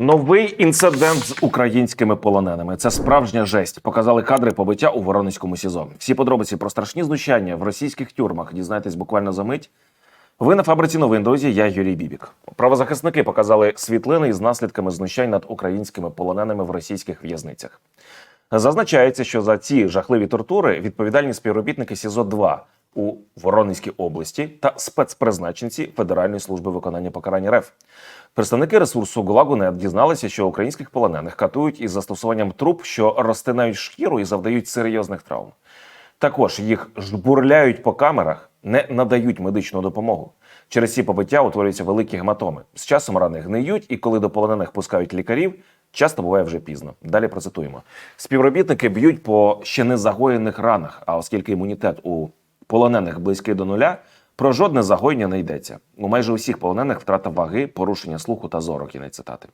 Новий інцидент з українськими полоненими. Це справжня жесть. Показали кадри побиття у Воронезькому СІЗО. Всі подробиці про страшні знущання в російських тюрмах дізнаєтесь буквально за мить. Ви на фабриці новин, друзі. Я Юрій Бібік. Правозахисники показали світлини із наслідками знущань над українськими полоненими в російських в'язницях. Зазначається, що за ці жахливі тортури відповідальні співробітники СІЗО 2 у Воронезькій області та спецпризначенці Федеральної служби виконання покарань РФ. Представники ресурсу ГУЛАГу.нет дізналися, що українських полонених катують із застосуванням труб, що розтинають шкіру і завдають серйозних травм. Також їх жбурляють по камерах, не надають медичну допомогу. Через ці побиття утворюються великі гематоми. З часом рани гниють, і коли до полонених пускають лікарів, часто буває вже пізно. Далі процитуємо. Співробітники б'ють по ще не загоєних ранах, а оскільки імунітет у полонених близький до нуля, про жодне загоєння не йдеться. У майже усіх полонених втрата ваги, порушення слуху та зору. Кінець цитати.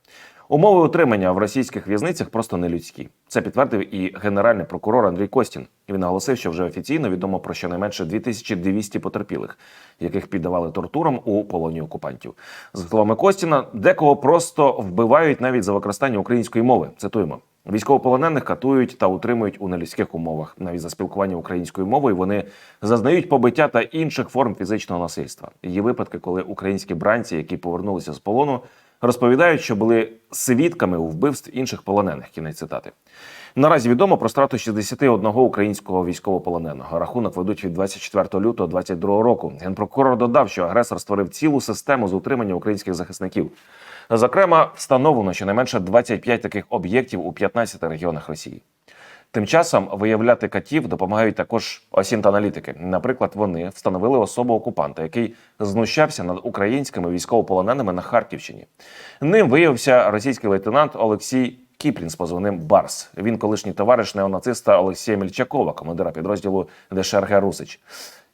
Умови утримання в російських в'язницях просто нелюдські. Це підтвердив і генеральний прокурор Андрій Костін. Він наголосив, що вже офіційно відомо про щонайменше 2200 потерпілих, яких піддавали тортурам у полоні окупантів. За словами Костіна, декого просто вбивають навіть за використання української мови. Цитуємо. Військовополонених катують та утримують у нелюдських умовах. Навіть за спілкування українською мовою вони зазнають побиття та інших форм фізичного насильства. Є випадки, коли українські бранці, які повернулися з полону, розповідають, що були свідками у вбивств інших полонених. Кінець цитати. Наразі відомо про страту 61 українського військовополоненого. Рахунок ведуть від 24 лютого 2022 року. Генпрокурор додав, що агресор створив цілу систему з утримання українських захисників. Зокрема, встановлено щонайменше 25 таких об'єктів у 15 регіонах Росії. Тим часом виявляти катів допомагають також осінт-аналітики. Наприклад, вони встановили особу окупанта, який знущався над українськими військовополоненими на Харківщині. Ним виявився російський лейтенант Олексій Кіпрін з позивним Барс. Він колишній товариш неонациста Олексія Мільчакова, командира підрозділу ДШРГ Русич.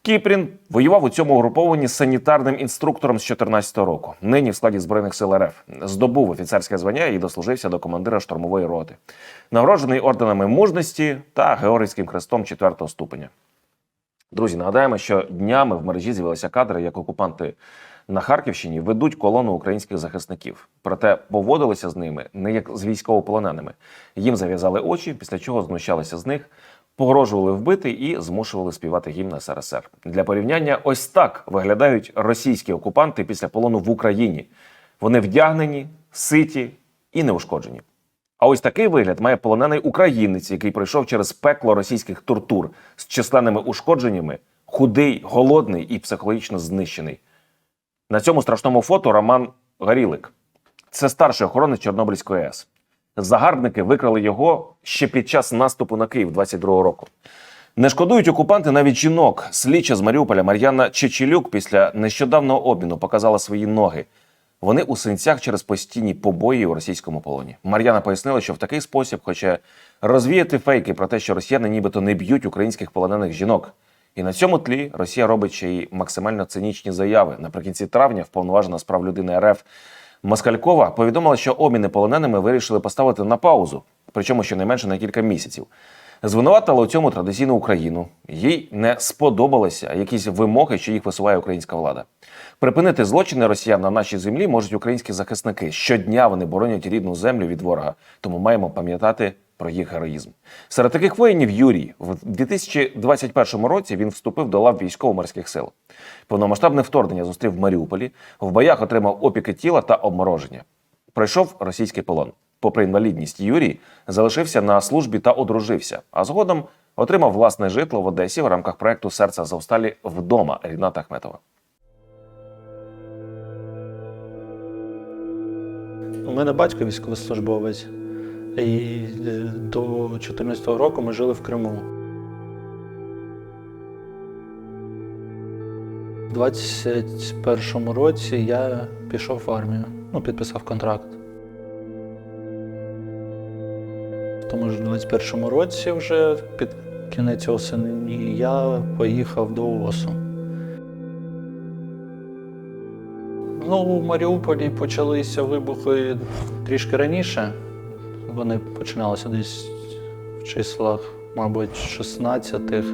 Кіпрін воював у цьому угрупованні санітарним інструктором з 14 року. Нині в складі збройних сил РФ здобув офіцерське звання і дослужився до командира штурмової роти. Нагороджений орденами мужності та Георгійським хрестом 4 ступеня. Друзі, нагадаємо, що днями в мережі з'явилися кадри, як окупанти на Харківщині ведуть колону українських захисників. Проте поводилися з ними не як з військовополоненими. Їм зав'язали очі, після чого знущалися з них, погрожували вбити і змушували співати гімн СРСР. Для порівняння, ось так виглядають російські окупанти після полону в Україні. Вони вдягнені, ситі і неушкоджені. А ось такий вигляд має полонений українець, який пройшов через пекло російських тортур з численними ушкодженнями, худий, голодний і психологічно знищений. На цьому страшному фото Роман Горілик. Це старший охоронець Чорнобильської АЕС. Загарбники викрали його ще під час наступу на Київ 22-го року. Не шкодують окупанти навіть жінок. Слідча з Маріуполя Мар'яна Чечелюк після нещодавнього обміну показала свої ноги. Вони у синцях через постійні побої у російському полоні. Мар'яна пояснила, що в такий спосіб хоче розвіяти фейки про те, що росіяни нібито не б'ють українських полонених жінок. І на цьому тлі Росія робить ще й максимально цинічні заяви. Наприкінці травня вповноважена з прав людини РФ Москалькова повідомила, що обміни полоненими вирішили поставити на паузу, причому щонайменше на кілька місяців. Звинуватила у цьому традиційну Україну. Їй не сподобалися якісь вимоги, що їх висуває українська влада. Припинити злочини росіян на нашій землі можуть українські захисники. Щодня вони боронять рідну землю від ворога, тому маємо пам'ятати про їх героїзм. Серед таких воїнів Юрій в 2021 році він вступив до лав військово-морських сил. Повномасштабне вторгнення зустрів в Маріуполі. В боях отримав опіки тіла та обмороження. Пройшов російський полон. Попри інвалідність, Юрій залишився на службі та одружився, а згодом отримав власне житло в Одесі в рамках проекту Серце Завсталі вдома Ріната Ахметова. У мене батько військовослужбовець, і е, до 2014 року ми жили в Криму. У 21-му році я пішов в армію, ну, підписав контракт. В тому ж 21-му році, вже під кінець осені, я поїхав до ООСу. Ну, у Маріуполі почалися вибухи трішки раніше. Вони починалися десь в числах, мабуть, 16-х.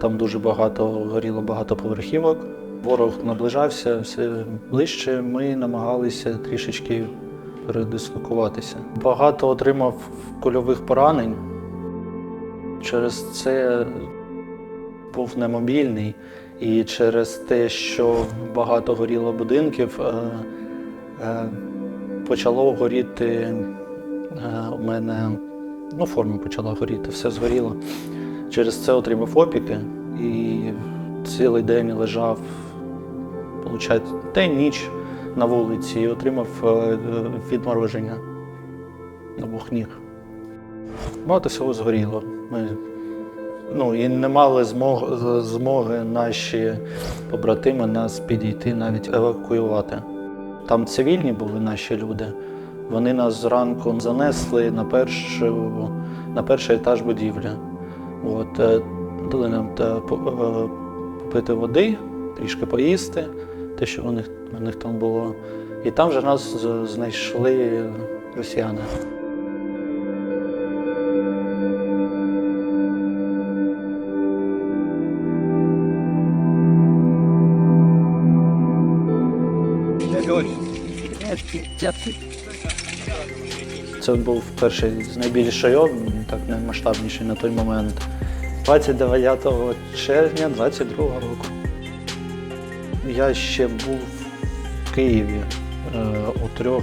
Там дуже багато горіло багато поверхівок. Ворог наближався все ближче. Ми намагалися трішечки передислокуватися. Багато отримав кульових поранень. Через це був немобільний. І через те, що багато горіло будинків, е, е, почало горіти е, у мене, ну, форма почала горіти, все згоріло. Через це отримав опіки і цілий день лежав, виходить, день, ніч на вулиці і отримав відмороження обох ніг. Багато всього згоріло. Ми, ну, і не мали змог, змоги наші побратими нас підійти, навіть евакуювати. Там цивільні були наші люди. Вони нас зранку занесли на, першу, на перший етаж будівлі. От, е, дали нам е, попити води, трішки поїсти, те, що у них, у них там було. І там вже нас знайшли росіяни. Це був перший з найбільший так наймасштабніший на той момент. 29 червня 22 року. Я ще був в Києві е, у трьох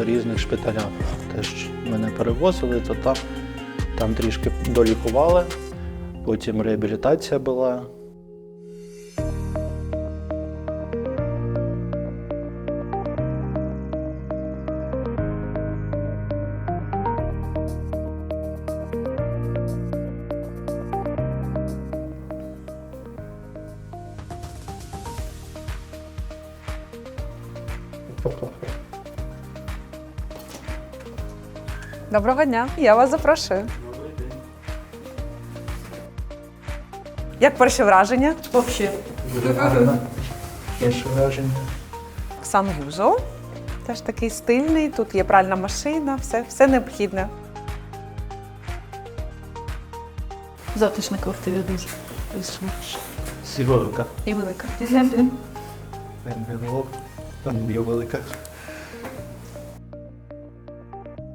різних шпиталях. Теж мене перевозили, то там, там трішки долікували, потім реабілітація була. Доброго дня, я вас запрошую. Як перші враження? Вообще. Перше враження. Санвузол. Теж такий стильний, тут є пральна машина, все, все необхідне. Затишна квартира дуже. Сіgorka. І велика. Гляньте. Там є велика.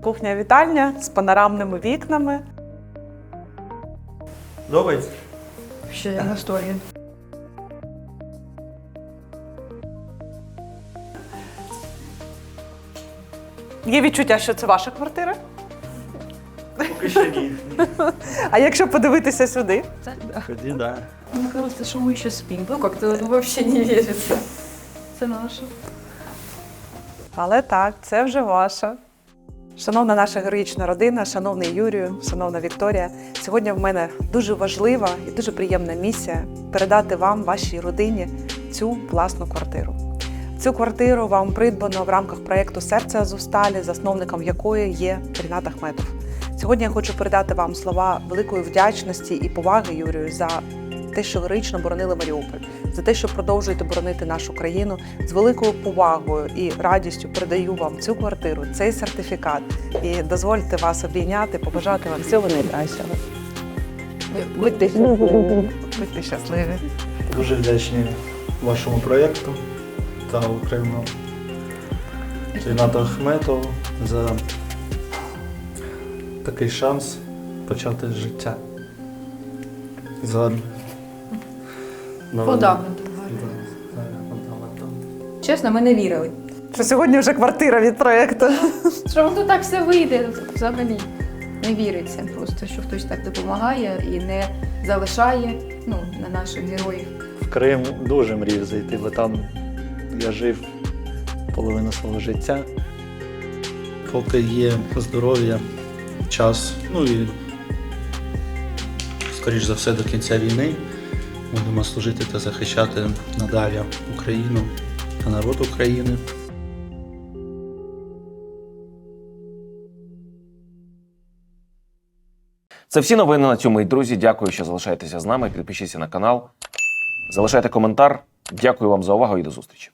Кухня-вітальня з панорамними вікнами. Добре. Ще я історія. Є відчуття, що це ваша квартира. Поки що ні. А якщо подивитися сюди, Тоді да. Мне кажется, что мы еще спим. Ну как-то вообще не верится. Это наше. Але так, це вже ваша. Шановна наша героїчна родина, шановний Юрію, шановна Вікторія. Сьогодні в мене дуже важлива і дуже приємна місія передати вам, вашій родині, цю власну квартиру. Цю квартиру вам придбано в рамках проєкту Серце Азовсталі, засновником якої є Рінат Ахметов. Сьогодні я хочу передати вам слова великої вдячності і поваги Юрію за те, що героїчно боронили Маріуполь, за те, що продовжуєте боронити нашу країну. З великою повагою і радістю передаю вам цю квартиру, цей сертифікат. І дозвольте вас обійняти, побажати вам всього найкращого. Будьте щасливі. Будьте щасливі. Дуже вдячні вашому проєкту та окремо Рінату Ахметову за такий шанс почати життя. За новим- Фундамент. Чесно, ми не вірили. Що сьогодні вже квартира від проєкту. Що воно так все вийде взагалі. Не віриться просто, що хтось так допомагає і не залишає ну, на наших героїв. В Крим дуже мрію зайти, бо там я жив половину свого життя. Поки є здоров'я, час, ну і скоріш за все до кінця війни будемо служити та захищати надалі Україну та народ України. Це всі новини на цьому. І друзі, дякую, що залишаєтеся з нами. Підпишіться на канал, залишайте коментар. Дякую вам за увагу і до зустрічі.